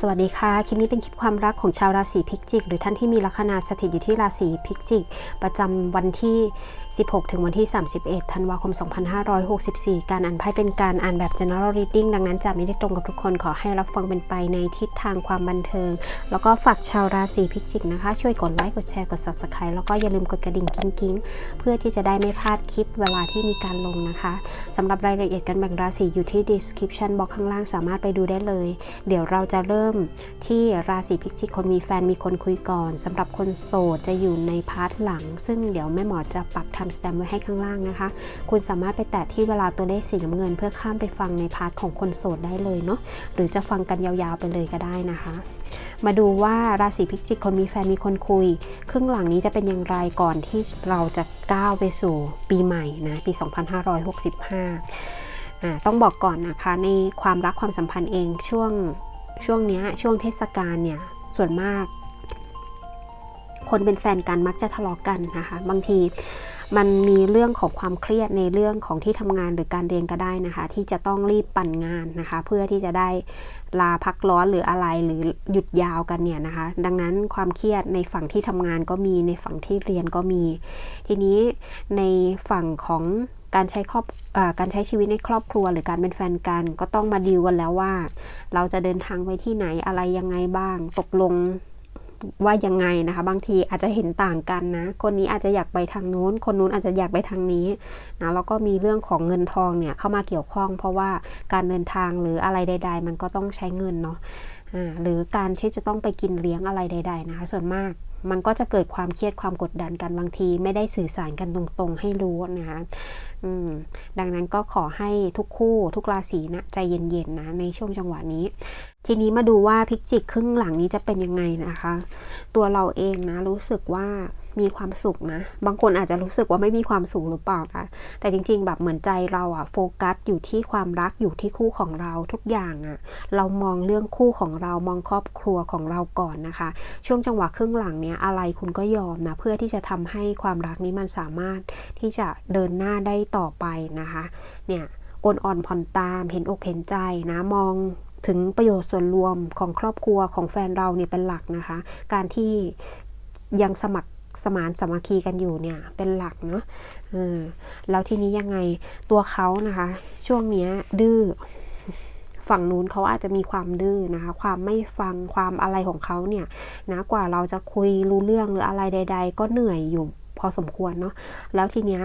สวัสดีค่ะ คลิปนี้เป็นคลิปความรักของชาวราศีพิจิก หรือท่านที่มีลัคนาสถิตอยู่ที่ราศีพิจิก ประจำวันที่ 16 ถึงวันที่ 31 ธันวาคม 2564 การอ่านไพ่เป็นการอ่านแบบ general reading ดังนั้นจะไม่ได้ตรงกับทุกคนขอให้รับฟังเป็นไปในทิศทางความบันเทิง แล้วก็ฝากชาวราศีพิจิกนะคะ ช่วยกดไลค์กดแชร์กด subscribe แล้วก็อย่าลืมกดกระดิ่งกิ้งๆ เพื่อที่จะได้ไม่พลาดคลิปเวลาที่มีการลงนะคะสำหรับรายละเอียดการแบ่งราศีอยู่ที่ description box ข้างล่างสามารถไปดูได้เลย เดี๋ยวเราจะเริ่มที่ราศีพิจิกคนมีแฟนมีคนคุยก่อนสำหรับคนโสดจะอยู่ในพาร์ทหลัง ซึ่งเดี๋ยวแม่หมอจะปักทำสแตมป์ไว้ให้ข้างล่างนะคะ คุณสามารถไปแตะที่เวลาตัวเลขสีน้ำเงิน เพื่อข้ามไปฟังในพาร์ทของคนโสดได้เลยเนาะหรือจะฟังกันยาวๆไปเลยก็ได้นะคะมาดูว่าราศีพิจิกคนมีแฟนมีคนคุย ครึ่งหลังนี้จะเป็นอย่างไรก่อนที่เราจะก้าวไปสู่ปีใหม่นะปี 2565อ่าต้องบอกก่อนนะคะในความรักความสัมพันธ์เองช่วง ช่วงเนี้ยช่วงเทศกาลเนี่ยส่วนมาก คนเป็นแฟนกันมักจะทะเลาะกันนะคะบางทีมันมีเรื่องของความเครียดในเรื่องของที่ทำงานหรือการเรียนก็ได้นะคะ ที่จะต้องรีบปั่นงานนะคะ เพื่อที่จะได้ลาพักร้อนหรืออะไรหรือหยุดยาวกันเนี่ยนะคะ ดังนั้นความเครียดในฝั่งที่ทำงานก็มีในฝั่งที่เรียนก็มี ทีนี้ในฝั่งของ การใช้ครอบอการใช้ชีวิตในครอบครัว หรือการเป็นแฟนกัน ก็ต้องมาดีลกันแล้วว่า เราจะเดินทางไปที่ไหนอะไรยังไงบ้าง ตกลงว่ายังไงนะคะ บางทีอาจจะเห็นต่างกันนะ คนนี้อาจจะอยากไปทางนู้น คนนู้นอาจจะอยากไปทางนี้นะแล้วก็มีเรื่องของเงินทองเนี่ยเข้ามาเกี่ยวข้อง เพราะว่าการเดินทางหรืออะไรใด ๆ มันก็ต้องใช้เงินเนาะหรือการที่จะต้องไปกินเลี้ยงอะไรใด ๆ นะคะส่วนมาก มันก็จะเกิดความเครียดความกดดันกันบางที ไม่ได้สื่อสารกันตรงๆ ให้รู้นะคะดังนั้นก็ขอให้ทุกคู่ทุกราศีนะใจเย็นๆนะในช่วงจังหวะนี้ ทีนี้มาดูว่าพิกจิกครึ่งหลังนี้จะเป็นยังไงนะคะ ตัวเราเองนะรู้สึกว่า มีความสุขนะ บางคนอาจจะรู้สึกว่าไม่มีความสุขหรือเปล่านะ แต่จริง ๆ แบบเหมือนใจเราอะโฟกัสอยู่ที่ความรักอยู่ที่คู่ของเราทุกอย่างอะเรามองเรื่องคู่ของเรามองครอบครัวของเราก่อนนะคะ ช่วงจังหวะครึ่งหลังเนี้ยอะไรคุณก็ยอมนะ เพื่อที่จะทำให้ความรักนี้มันสามารถที่จะเดินหน้าได้ต่อไปนะคะ เนี่ยอนอ่อนผ่อนตามเห็นอกเห็นใจนะมองถึงประโยชน์ส่วนรวมของครอบครัวของแฟนเราเนี่ยเป็นหลักนะคะ การที่ยังสมัคร สมานสามัคคีกันอยู่เนี่ยเป็นหลักเนาะเออแล้วทีนี้ยังไงตัวเขานะคะ ช่วงเนี้ยดื้อฝั่งนู้นเขาอาจจะมีความดื้อนะคะ ความไม่ฟังความอะไรของเขาเนี่ยนะกว่าเราจะคุยรู้เรื่องหรืออะไรใด ๆ ก็เหนื่อยอยู่ พอสมควรเนาะแล้วทีเนี้ย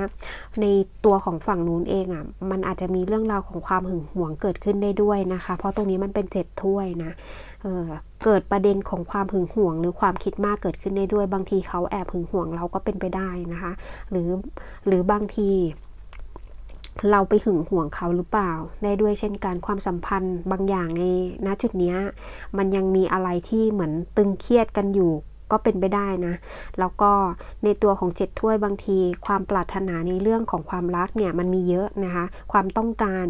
ในตัวของฝั่งนู้นเองอะ่ะมันอาจจะมีเรื่องราวของความหึงหวงเกิดขึ้นได้ด้วยนะคะ เพราะตรงนี้มันเป็นเจ็ดถ้วยนะเออเกิดประเด็นของความหึงหวง หรือความคิดมากเกิดขึ้นได้ด้วย บางทีเขาแอบหึงหวงเราก็เป็นไปได้นะคะ หรือหรือบางทีเราไปหึงหวงเขาหรือเปล่า ได้ด้วยเช่นการความสัมพันธ์บางอย่างในณจุดเนี้ยมันยังมีอะไรที่เหมือนตึงเครียดกันอยู่ ก็เป็นไปได้นะ แล้วก็ในตัวของเจ็ดถ้วยบางที ความปรารถนาในเรื่องของความรักเนี่ยมันมีเยอะนะคะ ความต้องการ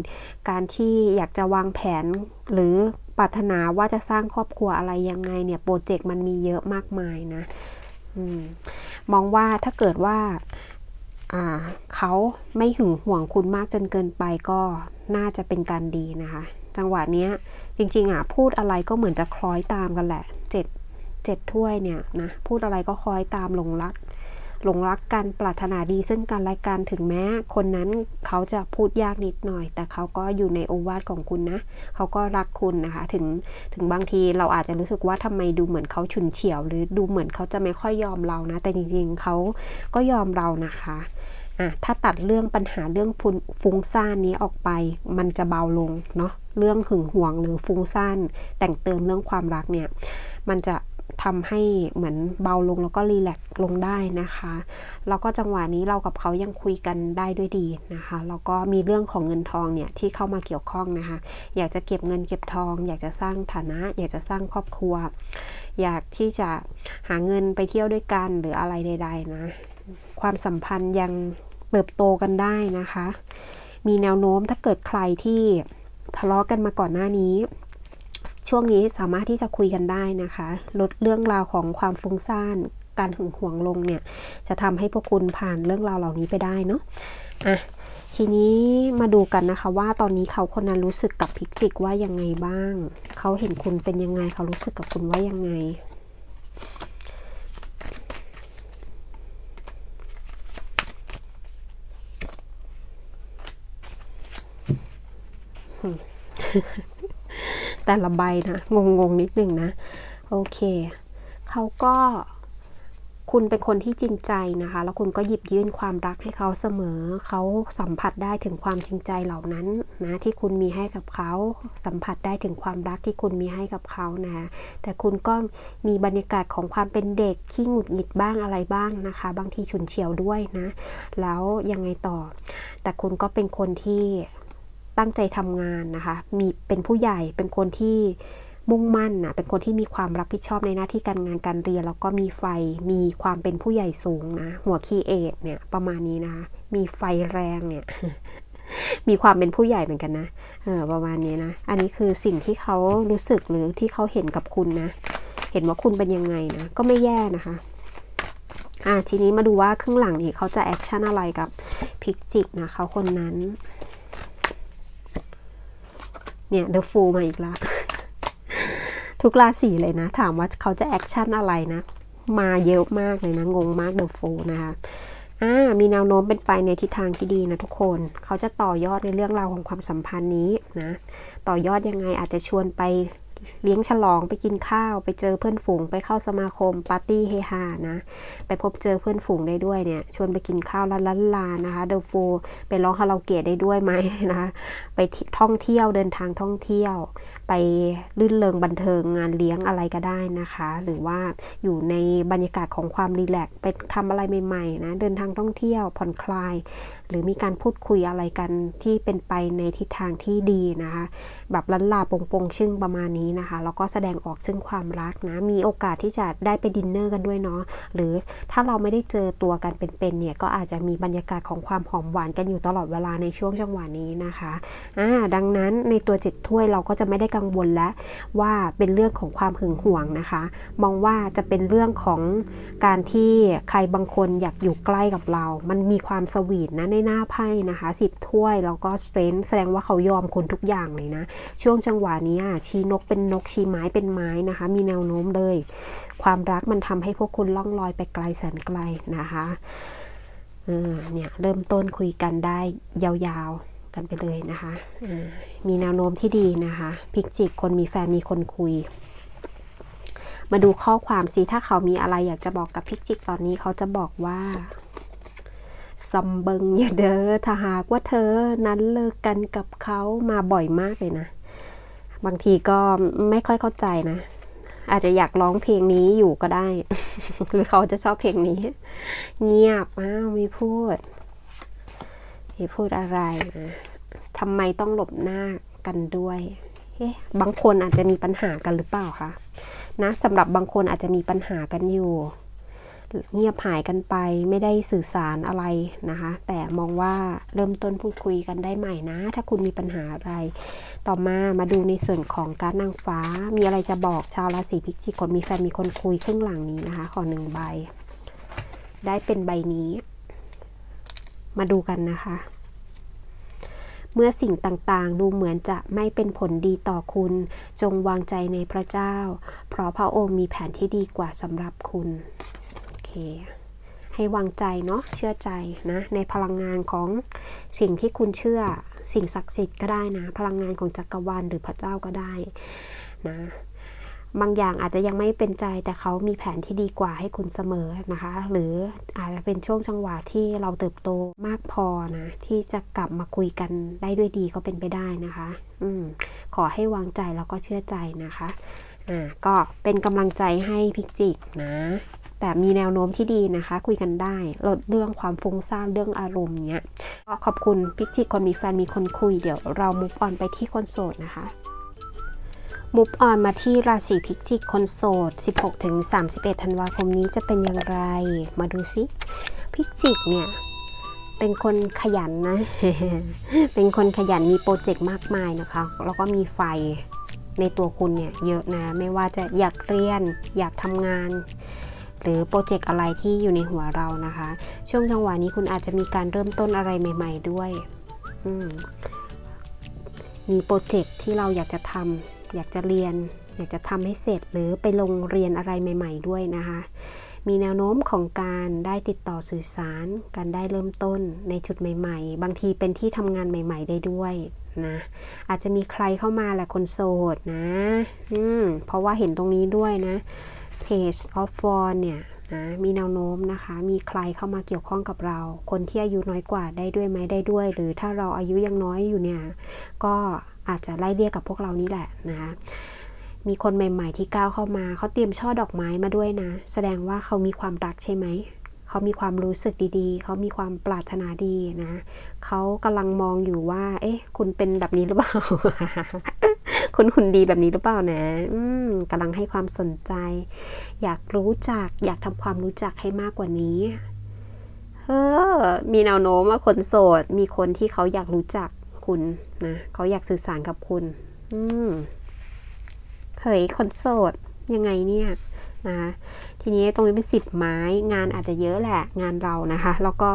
การที่อยากจะวางแผนหรือปรารถนาว่าจะสร้างครอบครัวอะไรยังไงเนี่ยโปรเจกต์มันมีเยอะมากมายนะอมมองว่าถ้าเกิดว่าเขาไม่หึงห่วงคุณมากจนเกินไปก็น่าจะเป็นการดีนะคะ จังหวะนี้จริงๆอะพูดอะไรก็เหมือนจะคล้อยตามกันแหละเจ็ด เจ็ดถ้วยเนี่ยนะพูดอะไรก็คอยตามหลงรัก หลงรักกันปรารถนาดีซึ่งกันและกันถึงแม้ คนนั้นเขาจะพูดยากนิดหน่อย แต่เขาก็อยู่ในโอวาทของคุณนะ เขาก็รักคุณนะคะ ถึงถึงบางทีเราอาจจะรู้สึกว่าทำไมดูเหมือนเขาฉุนเฉียว หรือดูเหมือนเขาจะไม่ค่อยยอมเรานะ แต่จริงๆเขาก็ยอมเรานะคะอะถ้าตัดเรื่องปัญหาเรื่องฟุ้งซ่านนี้ออกไป มันจะเบาลงเนาะเรื่องหึงหวงหรือฟุ้งซ่านแต่งเติมเรื่องความรักเนี่ย มันจะ ทำให้เหมือนเบาลงแล้วก็รีแลกลงได้นะคะ แล้วก็จังหวะนี้เรากับเขายังคุยกันได้ด้วยดีนะคะ แล้วก็มีเรื่องของเงินทองเนี่ยที่เข้ามาเกี่ยวข้องนะคะ อยากจะเก็บเงินเก็บทอง อยากจะสร้างฐานะ อยากจะสร้างครอบครัว อยากที่จะหาเงินไปเที่ยวด้วยกันหรืออะไรใด ๆ นะ ความสัมพันธ์ยังเติบโตกันได้นะคะ มีแนวโน้มถ้าเกิดใครที่ทะเลาะกันมาก่อนหน้านี้ ช่วงนี้สามารถที่จะคุยกันได้นะคะ ลดเรื่องราวของความฟุ้งซ่าน การหึงหวงลงเนี่ย จะทำให้พวกคุณผ่านเรื่องราวเหล่านี้ไปได้เนาะอะทีนี้มาดูกันนะคะว่าตอนนี้เขาคนนั้นรู้สึกกับพิกจิกว่ายังไงบ้าง เขาเห็นคุณเป็นยังไง เขารู้สึกกับคุณว่ายังไง แต่ละใบนะ งงๆนิดนึงนะ โอเค เขาก็คุณเป็นคนที่จริงใจนะคะ แล้วคุณก็หยิบยื่นความรักให้เขาเสมอ เขาสัมผัสได้ถึงความจริงใจเหล่านั้นนะที่คุณมีให้กับเขา สัมผัสได้ถึงความรักที่คุณมีให้กับเขานะ แต่คุณก็มีบรรยากาศของความเป็นเด็กขี้หงุดหงิดบ้างอะไรบ้างนะคะ บางทีฉุนเฉียวด้วยนะ แล้วยังไงต่อ แต่คุณก็เป็นคนที่ ตั้งใจทำงานนะคะ มีเป็นผู้ใหญ่เป็นคนที่มุ่งมั่นนะเป็นคนที่มีความรับผิดชอบในหน้าที่การงานการเรียน แล้วก็มีไฟ มีความเป็นผู้ใหญ่สูงนะ หัวคีเอทเนี่ยประมาณนี้นะคะ มีไฟแรงเนี่ยมีความเป็นผู้ใหญ่เหมือนกันนะ เออประมาณนี้นะ อันนี้คือสิ่งที่เขารู้สึกหรือที่เขาเห็นกับคุณนะ เห็นว่าคุณเป็นยังไงนะ ก็ไม่แย่นะคะ อ่าทีนี้มาดูว่าครึ่งหลังนี้เขาจะแอคชั่นอะไรกับพิกจิกนะเขาคนนั้น เนี่ยเดอะฟูมาอีกละทุกราศีเลยนะ ถามว่าเขาจะแอคชั่นอะไรนะ มาเยอะมากเลยนะ งงมากเดอะฟูนะคะอ่ามีแนวโน้มเป็นไปในทิศทางที่ดีนะทุกคน เขาจะต่อยอดในเรื่องราวของความสัมพันธ์นี้นะ ต่อยอดยังไงอาจจะชวนไป เลี้ยงฉลองไปกินข้าว ไปเจอเพื่อนฝูง ไปเข้าสมาคมปาร์ตี้เฮฮานะ ไปพบเจอเพื่อนฝูงได้ด้วยเนี่ย ชวนไปกินข้าวลาลาลานะคะเดอะฟูไปร้องคาราโอเกะได้ด้วยไหมนะคะไปท่องเที่ยวเดินทางท่องเที่ยว ไปลื่นเริงบันเทิงงานเลี้ยงอะไรก็ได้นะคะ หรือว่าอยู่ในบรรยากาศของความรีแลกไปทำอะไรใหม่ๆนะเดินทางท่องเที่ยวผ่อนคลาย หรือมีการพูดคุยอะไรกันที่เป็นไปในทิศทางที่ดีนะคะ แบบลันลาปงปงชึ่งประมาณนี้นะคะ แล้วก็แสดงออกซึ่งความรักนะ มีโอกาสที่จะได้ไปดินเนอร์กันด้วยเนาะ หรือถ้าเราไม่ได้เจอตัวกันเป็นๆเนี่ย ก็อาจจะมีบรรยากาศของความหอมหวานกันอยู่ตลอดเวลาในช่วงจังหวะนี้นะคะอ่าดังนั้นในตัวจ็ดถ้วยเราก็จะไม่ได้กังวลแล้วว่าเป็นเรื่องของความหึงหวงนะคะ มองว่าจะเป็นเรื่องของการที่ใครบางคนอยากอยู่ใกล้กับเรา มันมีความสวีทนะในหน้าไพ่นะคะสิบถ้วยแล้วก็สเตรนแสดงว่าเขายอมคุณทุกอย่างเลยนะ ช่วงจังหวะนี้อะชี้นกเป็นนกชีไม้เป็นไม้นะคะ มีแนวโน้มเลย ความรักมันทำให้พวกคุณล่องลอยไปไกลแสนไกลนะคะเเนี่ยเริ่มต้นคุยกันได้ยาวๆกันไปเลยนะคะมีแนวโน้มที่ดีนะคะ พิกจิกคนมีแฟนมีคนคุย มาดูข้อความสิถ้าเขามีอะไรอยากจะบอกกับพิกจิกตอนนี้เขาจะบอกว่าซัมเบิงอย่าเด้อถ้าหากว่าเธอนั้นเลิกกันกับเขามาบ่อยมากเลยนะ บางทีก็ไม่ค่อยเข้าใจนะ อาจจะอยากร้องเพลงนี้อยู่ก็ได้ หรือเขาจะชอบเพลงนี้ เงียบอ้าวไม่พูดไม่พูดอะไรนะทำไมต้องหลบหน้ากันด้วยเอ๊ะบางคนอาจจะมีปัญหากันหรือเปล่าคะนะสำหรับบางคนอาจจะมีปัญหากันอยู่ เงียบหายกันไปไม่ได้สื่อสารอะไรนะคะ แต่มองว่าเริ่มต้นพูดคุยกันได้ใหม่นะ ถ้าคุณมีปัญหาอะไร ต่อมามาดูในส่วนของการนางฟ้า มีอะไรจะบอกชาวราศีพิจิกคนมีแฟนมีคนคุยครึ่งหลังนี้นะคะ ขอหนึ่งใบ ได้เป็นใบนี้ มาดูกันนะคะเมื่อสิ่งต่างๆ ดูเหมือนจะไม่เป็นผลดีต่อคุณ จงวางใจในพระเจ้า เพราะพระองค์มีแผนที่ดีกว่าสำหรับคุณ เคให้วางใจเนาะเชื่อใจนะในพลังงานของสิ่งที่คุณเชื่อสิ่งศักดิ์สิทธิ์ก็ได้นะ พลังงานของจักรวาลหรือพระเจ้าก็ได้นะบางอย่างอาจจะยังไม่เป็นใจแต่เขามีแผนที่ดีกว่าให้คุณเสมอนะคะ หรืออาจจะเป็นช่วงจังหวะที่เราเติบโตมากพอนะที่จะกลับมาคุยกันได้ด้วยดีก็เป็นไปได้นะคะ อืมขอให้วางใจแล้วก็เชื่อใจนะคะอ่าก็เป็นกำลังใจให้พิกจิกนะ แต่มีแนวโน้มที่ดีนะคะ คุยกันได้ ลดเรื่องความฟุ้งซ่านเรื่องอารมณ์เนี้ยก็ขอบคุณพิกจิคนมีแฟนมีคนคุยเดี๋ยวเรามุกออนไปที่คนโสดนะคะมุกออนมาที่ราศีพิกจิกคนโสด 16ถึง31 ธันวาคมนี้จะเป็นอย่างไร มาดูซิ พิกจิกเนี่ย เป็นคนขยันนะ เป็นคนขยันมีโปรเจกต์มากมายนะคะ แล้วก็มีไฟในตัวคุณเนี่ย เยอะนะ ไม่ว่าจะอยากเรียน อยากทำงาน หรือโปรเจกต์อะไรที่อยู่ในหัวเรานะคะ ช่วงจังหวะนี้คุณอาจจะมีการเริ่มต้นอะไรใหม่ ๆ ด้วยมมีโปรเจกต์ที่เราอยากจะทำอยากจะเรียน อยากจะทำให้เสร็จหรือไปลงเรียนอะไรใหม่ ๆ ด้วยนะคะมีแนวโน้มของการได้ติดต่อสื่อสาร การได้เริ่มต้นในจุดใหม่ ๆ บางทีเป็นที่ทำงานใหม่ ๆ ได้ด้วยนะ อาจจะมีใครเข้ามาแหละคนโสดนะ อืม เพราะว่าเห็นตรงนี้ด้วยนะ Page of f o r เนี่ยนะมีแนวโน้มนะคะ มีใครเข้ามาเกี่ยวข้องกับเรา คนที่อายุน้อยกว่าได้ด้วยไหมได้ด้วย หรือถ้าเราอายุยังน้อยอยู่เนี่ย ก็อาจจะไล่เรียกกับพวกเรานี่แหละนะคะมีคนใหม่ ๆ ที่ก้าวเข้ามา เขาเตรียมช่อดอกไม้มาด้วยนะ แสดงว่าเขามีความรักใช่ไหม เขามีความรู้สึกดีๆ เขามีความปรารถนาดีนะ เขากำลังมองอยู่ว่า เอ๊ะ คุณเป็นแบบนี้หรือเปล่า คุณหุ่นดีแบบนี้หรือเปล่านะ อืมกำลังให้ความสนใจ อยากรู้จัก อยากทำความรู้จักให้มากกว่านี้เออมีแนวโน้มว่าคนโสด มีคนที่เขาอยากรู้จักคุณนะ เขาอยากสื่อสารกับคุณ อืมเฮ้ยคนโสด ยังไงเนี่ย นะคะทีนี้ตรงนี้เป็นสิบไม้งานอาจจะเยอะแหละงานเรานะคะ แล้วก็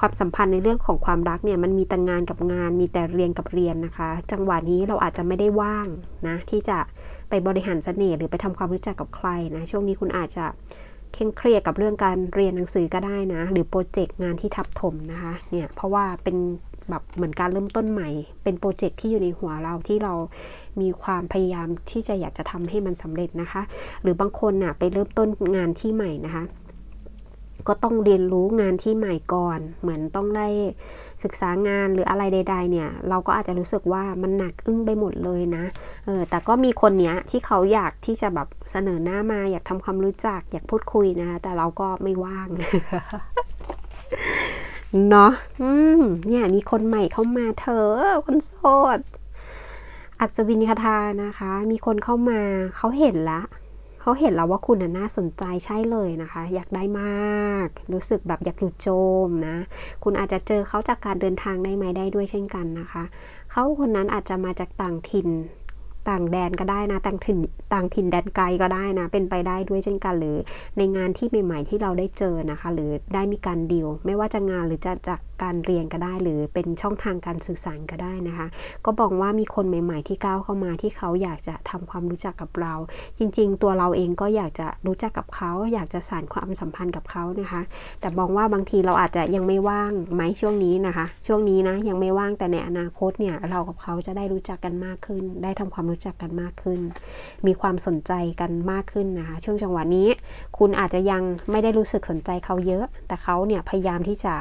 ความสัมพันธ์ในเรื่องของความรักเนี่ยมันมีแต่งานกับงานมีแต่เรียนกับเรียนนะคะ จังหวะนี้เราอาจจะไม่ได้ว่างนะที่จะไปบริหารเสน่ห์หรือไปทำความรู้จักกับใครนะช่วงนี้คุณอาจจะเคร่งเครียดกับเรื่องการเรียนหนังสือก็ได้นะ หรือโปรเจกต์งานที่ทับถมนะคะเนี่ยเพราะว่าเป็น แบบเหมือนการเริ่มต้นใหม่ เป็นโปรเจกต์ที่อยู่ในหัวเราที่เรามีความพยายามที่จะอยากจะทำให้มันสำเร็จนะคะ หรือบางคนน่ะไปเริ่มต้นงานที่ใหม่นะคะก็ต้องเรียนรู้งานที่ใหม่ก่อน เหมือนต้องได้ศึกษางานหรืออะไรใด ๆ เนี่ย เราก็อาจจะรู้สึกว่ามันหนักอึ้งไปหมดเลยนะ เออ แต่ก็มีคนเนี้ยที่เขาอยากที่จะแบบเสนอหน้ามา อยากทำความรู้จัก อยากพูดคุยนะ แต่เราก็ไม่ว่าง เนาะอืมเนี่ยมีคนใหม่เข้ามาเธอ คนโสด อัศวินคาทานะคะ มีคนเข้ามาเขาเห็นละเขาเห็นแล้วว่าคุณน่าสนใจใช่เลยนะคะ อยากได้มาก รู้สึกแบบอยากอยู่โจมนะ คุณอาจจะเจอเขาจากการเดินทางได้ไหมได้ด้วยเช่นกันนะคะเขาคนนั้นอาจจะมาจากต่างถิ่น ต่างแดนก็ได้นะต่างถิ่นต่างถิ่นแดนไกลก็ได้นะ เป็นไปได้ด้วยเช่นกันหรือในงานที่ใหม่ๆที่เราได้เจอนะคะ หรือได้มีการดีลไม่ว่าจะงานหรือจะจากการเรียนก็ได้ หรือเป็นช่องทางการสื่อสารก็ได้นะคะ ก็บอกว่ามีคนใหม่ๆที่ก้าวเข้ามาที่เขาอยากจะทำความรู้จักกับเรา จริง ๆ ตัวเราเองก็อยากจะรู้จักกับเขา อยากจะสานความสัมพันธ์กับเขานะคะ แต่มองว่าบางทีเราอาจจะยังไม่ว่างไหมช่วงนี้นะคะ ช่วงนี้นะยังไม่ว่างแต่ในอนาคตเนี่ยเรากับเขาจะได้รู้จักกันมากขึ้น ได้ทำความรู้จักกันมากขึ้น มีความสนใจกันมากขึ้นนะคะ ช่วงจังหวะนี้ คุณอาจจะยังไม่ได้รู้สึกสนใจเขาเยอะ แต่เขาเนี่ยพยายามที่จะ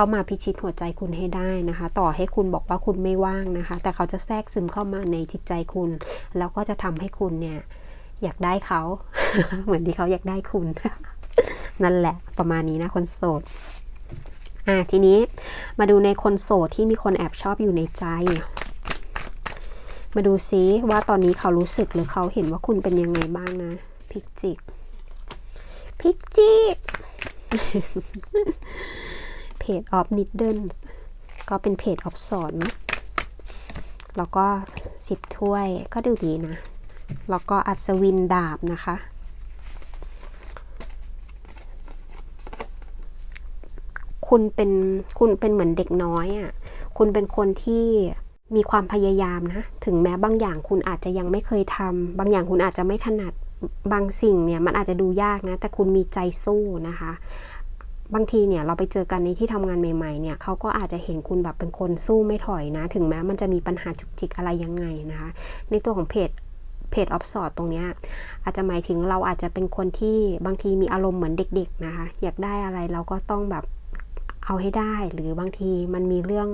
เข้ามาพิชิตหัวใจคุณให้ได้นะคะ ต่อให้คุณบอกว่าคุณไม่ว่างนะคะ แต่เขาจะแทรกซึมเข้ามาในจิตใจคุณ แล้วก็จะทำให้คุณเนี่ยอยากได้เขา เหมือนที่เขาอยากได้คุณ นั่นแหละประมาณนี้นะคนโสดอะทีนี้มาดูในคนโสดที่มีคนแอบชอบอยู่ในใจ มาดูซิว่าตอนนี้เขารู้สึกหรือเขาเห็นว่าคุณเป็นยังไงบ้างนะพิกจิกพิกจิก พจออฟนิดเดิลก็เป็นเพจออฟสอนนะแล้วก็สิบถ้วยก็ดูดีนะ แล้วก็อัศวินดาบนะคะ คุณเป็นคุณเป็นเหมือนเด็กน้อยอะ่ะ คุณเป็นคนที่มีความพยายามนะ ถึงแม้บางอย่างคุณอาจจะยังไม่เคยทำ บางอย่างคุณอาจจะไม่ถนัด บางสิ่งเนี่ยมันอาจจะดูยากนะ แต่คุณมีใจสู้นะคะ บางทีเนี่ยเราไปเจอกันในที่ทำงานใหม่ๆเนี่ยเขาก็อาจจะเห็นคุณแบบเป็นคนสู้ไม่ถอยนะ ถึงแม้มันจะมีปัญหาจุกจิกอะไรยังไงนะคะ ในตัวของเพจเพจออฟสอดตรงเนี้ยอาจจะหมายถึงเราอาจจะเป็นคนที่บางทีมีอารมณ์เหมือนเด็ก ๆนะคะ อยากได้อะไรเราก็ต้องแบบเอาให้ได้ หรือบางทีมันมีเรื่อง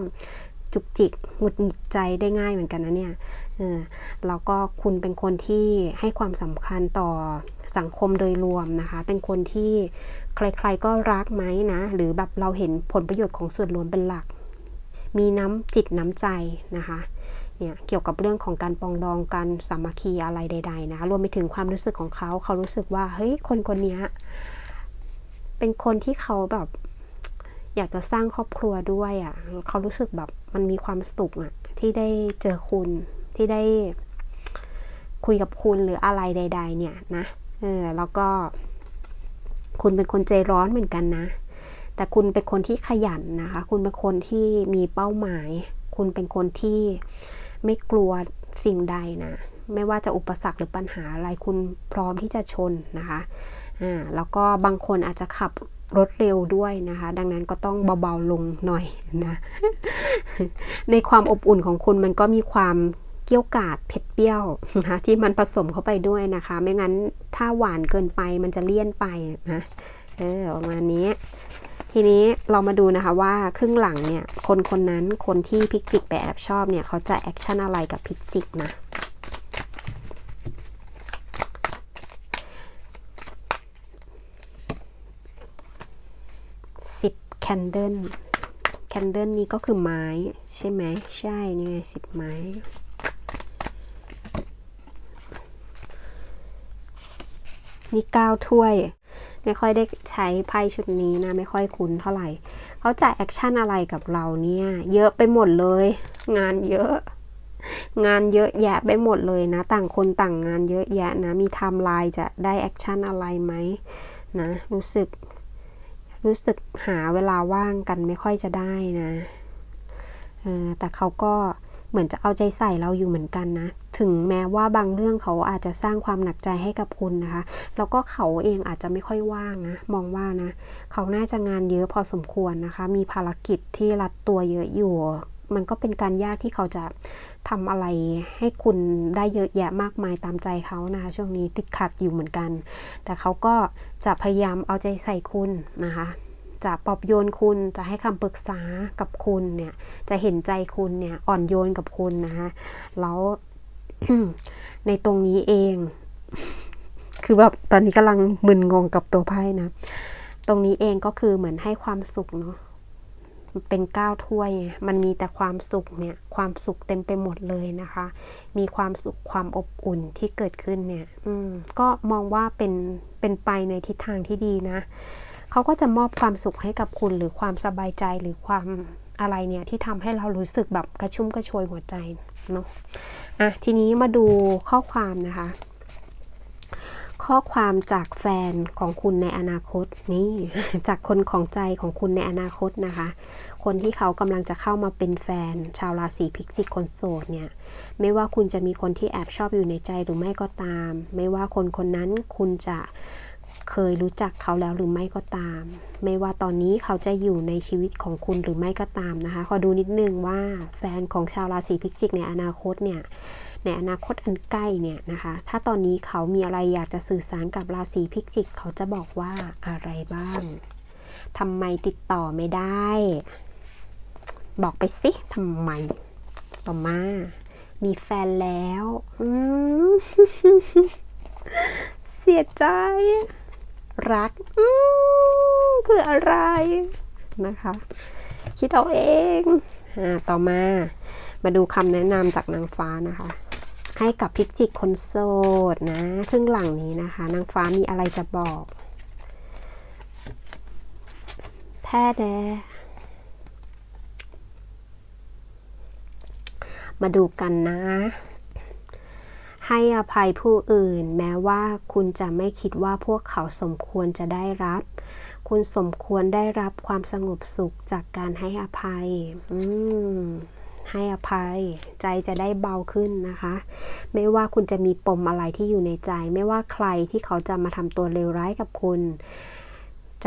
จุกจิกหงุดหงิดใจได้ง่ายเหมือนกันนะเนี่ยเออแล้วก็คุณเป็นคนที่ให้ความสำคัญต่อสังคมโดยรวมนะคะ เป็นคนที่ ใครๆก็รักไหมนะ หรือแบบเราเห็นผลประโยชน์ของส่วนรวมเป็นหลัก มีน้ำจิตน้ำใจนะคะเนี่ยเกี่ยวกับเรื่องของการปองดองการสามัคคีอะไรใด ๆนะรวมไปถึงความรู้สึกของเขาเขารู้สึกว่าเฮ้ยคนคนนี้เป็นคนที่เขาแบบอยากจะสร้างครอบครัวด้วยอะ่ะเขารู้สึกแบบมันมีความสุขอะ่ะที่ได้เจอคุณที่ได้คุยกับคุณหรืออะไรใด ๆ เนี่ยนะเออแล้วก็ คุณเป็นคนใจร้อนเหมือนกันนะ แต่คุณเป็นคนที่ขยันนะคะ คุณเป็นคนที่มีเป้าหมาย คุณเป็นคนที่ไม่กลัวสิ่งใดนะ ไม่ว่าจะอุปสรรคหรือปัญหาอะไร คุณพร้อมที่จะชนนะคะ อ่า แล้วก็บางคนอาจจะขับรถเร็วด้วยนะคะ ดังนั้นก็ต้องเบาๆลงหน่อยนะ ในความอบอุ่นของคุณมันก็มีความ เกี้ยวกาดเผ็ดเปรี้ยวนะคะที่มันผสมเข้าไปด้วยนะคะ ไม่งั้นถ้าหวานเกินไปมันจะเลี่ยนไปนะเออประมาณนี้ ทีนี้เรามาดูนะคะว่าครึ่งหลังเนี่ยคนคนนั้นคนที่พิกจิกไปแอบชอบเนี่ยเขาจะแอคชั่นอะไรกับพิกจิกนะสิบแคนเดิลแคนเดิลนี้ก็คือไม้ใช่ไหมใช่นี่ไงสิบไม้ นี่เก้าถ้วย ไม่ค่อยได้ใช้ไพ่ชุดนี้นะ ไม่ค่อยคุ้นเท่าไหร่ เขาจะแอคชั่นอะไรกับเราเนี่ย เยอะไปหมดเลย งานเยอะ งานเยอะแยะไปหมดเลยนะ ต่างคนต่างงานเยอะแยะนะ มีไทม์ไลน์จะได้แอคชั่นอะไรไหมนะ รู้สึก รู้สึกหาเวลาว่างกันไม่ค่อยจะได้นะ เออ แต่เขาก็ เหมือนจะเอาใจใส่เราอยู่เหมือนกันนะ ถึงแม้ว่าบางเรื่องเขาอาจจะสร้างความหนักใจให้กับคุณนะคะ แล้วก็เขาเองอาจจะไม่ค่อยว่างนะ มองว่านะ เขาน่าจะงานเยอะพอสมควรนะคะ มีภารกิจที่รัดตัวเยอะอยู่ มันก็เป็นการยากที่เขาจะทำอะไรให้คุณได้เยอะแยะมากมายตามใจเขานะคะ ช่วงนี้ติดขัดอยู่เหมือนกัน แต่เขาก็จะพยายามเอาใจใส่คุณนะคะ จะปลอบโยนคุณจะให้คำปรึกษากับคุณเนี่ย จะเห็นใจคุณเนี่ยอ่อนโยนกับคุณนะคะแล้วในตรงนี้เอง คือแบบตอนนี้กำลังมึนงงกับตัวไพ่นะ ตรงนี้เองก็คือเหมือนให้ความสุขเนาะเป็นก้าวถ้วย มันมีแต่ความสุขเนี่ย ความสุขเต็มไปหมดเลยนะคะ มีความสุขความอบอุ่นที่เกิดขึ้นเนี่ย อืม ก็มองว่าเป็นเป็นไปในทิศทางที่ดีนะ เขาก็จะมอบความสุขให้กับคุณหรือความสบายใจหรือความอะไรเนี่ยที่ทำให้เรารู้สึกแบบกระชุ่มกระชวยหัวใจเนาะอะทีนี้มาดูข้อความนะคะ ข้อความจากแฟนของคุณในอนาคตนี่จากคนของใจของคุณในอนาคตนะคะ คนที่เขากำลังจะเข้ามาเป็นแฟน ชาวราศีพิจิกคนโสดเนี่ยไม่ว่าคุณจะมีคนที่แอบชอบอยู่ในใจหรือไม่ก็ตาม ไม่ว่าคนคนนั้นคุณจะ เคยรู้จักเขาแล้วหรือไม่ก็ตาม ไม่ว่าตอนนี้เขาจะอยู่ในชีวิตของคุณหรือไม่ก็ตามนะคะ ขอดูนิดนึงว่าแฟนของชาวราศีพิจิกในอนาคตเนี่ยในอนาคตอันใกล้เนี่ยนะคะ ถ้าตอนนี้เขามีอะไรอยากจะสื่อสารกับราศีพิจิก เขาจะบอกว่าอะไรบ้างทำไมติดต่อไม่ได้ บอกไปสิทำไมต่อมา มีแฟนแล้วอืมเสียใจ รัก อืคืออะไรนะคะ คิดเอาเองอ่าต่อมา มาดูคำแนะนำจากนางฟ้านะคะ ให้กับพิจิกคนโสดนะครึ่งหลังนี้นะคะ นางฟ้ามีอะไรจะบอก แท้แดมาดูกันนะ ให้อภัยผู้อื่น แม้ว่าคุณจะไม่คิดว่าพวกเขาสมควรจะได้รับ คุณสมควรได้รับความสงบสุขจากการให้อภัย อืมให้อภัยใจจะได้เบาขึ้นนะคะ ไม่ว่าคุณจะมีปมอะไรที่อยู่ในใจ ไม่ว่าใครที่เขาจะมาทำตัวเลวร้ายกับคุณ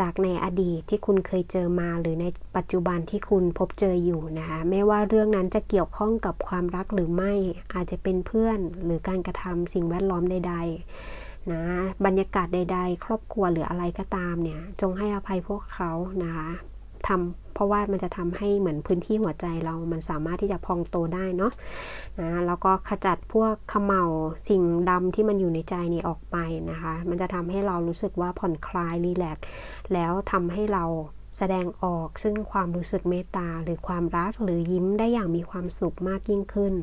จากในอดีตที่คุณเคยเจอมา หรือในปัจจุบันที่คุณพบเจออยู่นะคะไม่ว่าเรื่องนั้นจะเกี่ยวข้องกับความรักหรือไม่ อาจจะเป็นเพื่อนหรือการกระทำสิ่งแวดล้อมใด ๆ นะบรรยากาศใด ๆ ครอบครัวหรืออะไรก็ตามเนี่ย จงให้อภัยพวกเขานะคะทำ เพราะว่ามันจะทำให้เหมือนพื้นที่หัวใจเรามันสามารถที่จะพองโตได้เนาะนะแล้วก็ขจัดพวกขมเหลาสิ่งดำที่มันอยู่ในใจนี่ออกไปนะคะ มันจะทำให้เรารู้สึกว่าผ่อนคลายรีแลกซ์แล้วทำให้เรา แสดงออกซึ่งความรู้สึกเมตตาหรือความรักหรือยิ้มได้อย่างมีความสุขมากยิ่งขึ้น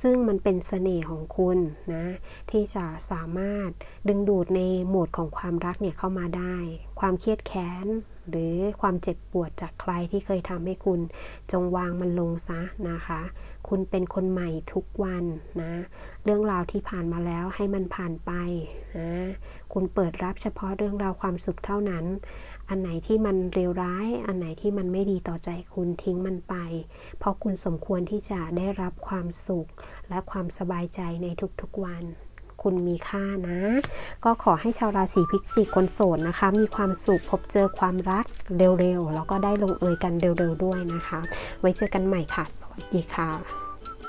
ซึ่งมันเป็นเสน่ห์ของคุณนะที่จะสามารถดึงดูดในโหมดของความรักเนี่ยเข้ามาได้ ความเครียดแค้นหรือความเจ็บปวดจากใครที่เคยทำให้คุณ จงวางมันลงซะนะคะ คุณเป็นคนใหม่ทุกวันนะ เรื่องราวที่ผ่านมาแล้วให้มันผ่านไปนะ คุณเปิดรับเฉพาะเรื่องราวความสุขเท่านั้น อันไหนที่มันเลวร้าย อันไหนที่มันไม่ดีต่อใจคุณทิ้งมันไป เพราะคุณสมควรที่จะได้รับความสุข และความสบายใจในทุกๆวัน คุณมีค่านะ ก็ขอให้ชาวราศีพิจิกคนโสดนะคะ มีความสุขพบเจอความรักเร็วๆ แล้วก็ได้ลงเอยกันเร็วๆด้วยนะคะ ไว้เจอกันใหม่ค่ะ สวัสดีค่ะ